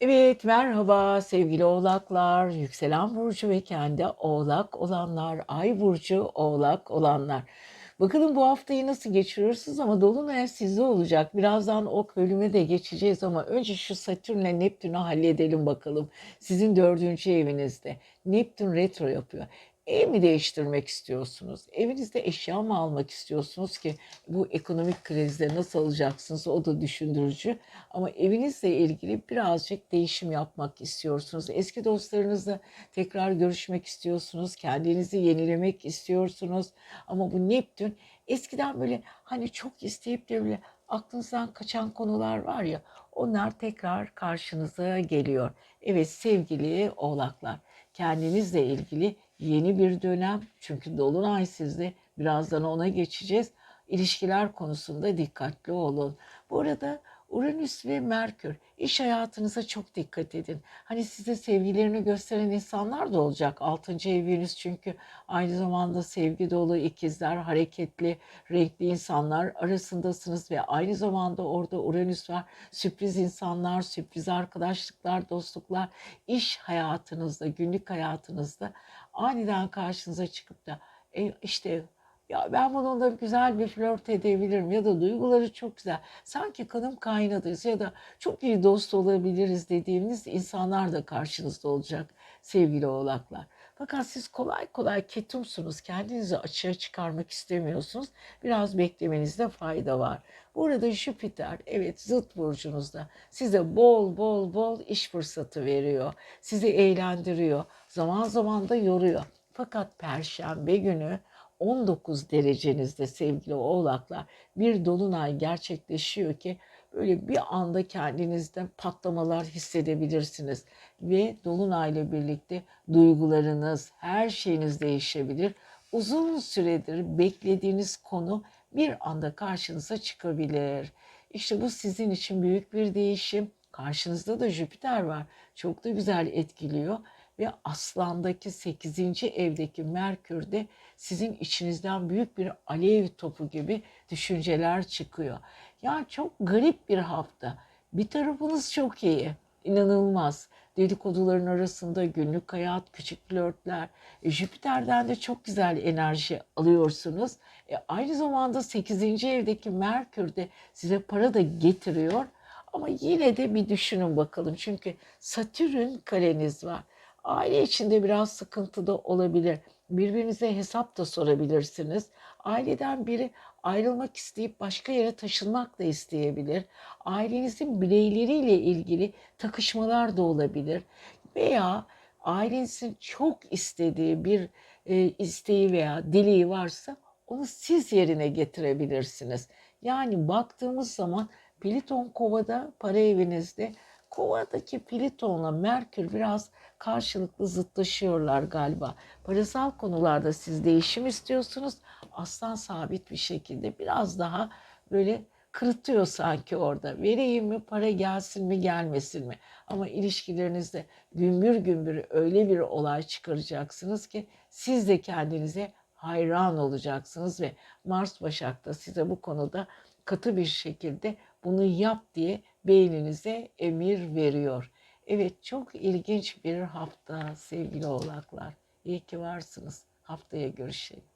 Evet, merhaba sevgili oğlaklar, yükselen burcu ve kendi oğlak olanlar, ay burcu oğlak olanlar. Bakalım bu haftayı nasıl geçiriyorsunuz ama Dolunay sizde olacak. Birazdan o bölüme de geçeceğiz ama önce şu Satürn'le Neptün'ü halledelim bakalım. Sizin dördüncü evinizde. Neptün retro yapıyor. Ev mi değiştirmek istiyorsunuz? Evinizde eşya mı almak istiyorsunuz ki bu ekonomik krizde nasıl alacaksınız o da düşündürücü. Ama evinizle ilgili birazcık değişim yapmak istiyorsunuz. Eski dostlarınızla tekrar görüşmek istiyorsunuz. Kendinizi yenilemek istiyorsunuz. Ama bu Neptün eskiden böyle hani çok isteyip de böyle aklınızdan kaçan konular var ya onlar tekrar karşınıza geliyor. Evet sevgili oğlaklar kendinizle ilgili yeni bir dönem çünkü Dolunay sizde birazdan ona geçeceğiz. İlişkiler konusunda dikkatli olun. Bu arada Uranüs ve Merkür iş hayatınıza çok dikkat edin. Hani size sevgilerini gösteren insanlar da olacak. 6. ev çünkü aynı zamanda sevgi dolu, ikizler, hareketli, renkli insanlar arasındasınız ve aynı zamanda orada Uranüs var. Sürpriz insanlar, sürpriz arkadaşlıklar, dostluklar iş hayatınızda, günlük hayatınızda aniden karşınıza çıkıp da e, işte ya ben bununla güzel bir flört edebilirim ya da duyguları çok güzel. Sanki kanım kaynadıyız ya da çok iyi dost olabiliriz dediğiniz insanlar da karşınızda olacak sevgili oğlaklar. Fakat siz kolay kolay ketumsunuz. Kendinizi açığa çıkarmak istemiyorsunuz. Biraz beklemenizde fayda var. Burada Jüpiter evet zıt burcunuzda size bol bol bol iş fırsatı veriyor. Sizi eğlendiriyor. Zaman zaman da yoruyor. Fakat perşembe günü 19 derecenizde sevgili oğlaklar bir dolunay gerçekleşiyor ki böyle bir anda kendinizde patlamalar hissedebilirsiniz ve dolunayla birlikte duygularınız, her şeyiniz değişebilir. Uzun süredir beklediğiniz konu bir anda karşınıza çıkabilir. İşte bu sizin için büyük bir değişim. Karşınızda da Jüpiter var. Çok da güzel etkiliyor ve Aslan'daki 8. evdeki Merkür de sizin içinizden büyük bir alev topu gibi düşünceler çıkıyor. Ya çok garip bir hafta. Bir tarafınız çok iyi, inanılmaz. Dedikoduların arasında günlük hayat, küçük flörtler. E, Jüpiter'den de çok güzel enerji alıyorsunuz. E, aynı zamanda 8. evdeki Merkür de size para da getiriyor. Ama yine de bir düşünün bakalım. Çünkü Satürn kareniz var. Aile içinde biraz sıkıntı da olabilir. Birbirinize hesap da sorabilirsiniz. Aileden biri ayrılmak isteyip başka yere taşınmak da isteyebilir. Ailenizin bireyleriyle ilgili takışmalar da olabilir. Veya ailenizin çok istediği bir e, isteği veya dileği varsa onu siz yerine getirebilirsiniz. Yani baktığımız zaman Pliton kovada para evinizde Kovadaki Plüton'la Merkür biraz karşılıklı zıtlaşıyorlar galiba. Parasal konularda siz değişim istiyorsunuz. Aslan sabit bir şekilde biraz daha böyle kırıtıyor sanki orada. Vereyim mi, para gelsin mi, gelmesin mi? Ama ilişkilerinizde gümbür gümbür öyle bir olay çıkaracaksınız ki siz de kendinize hayran olacaksınız ve Mars Başak'ta size bu konuda katı bir şekilde bunu yap diye beyninize emir veriyor. Evet çok ilginç bir hafta sevgili oğlaklar. İyi ki varsınız. Haftaya görüşelim.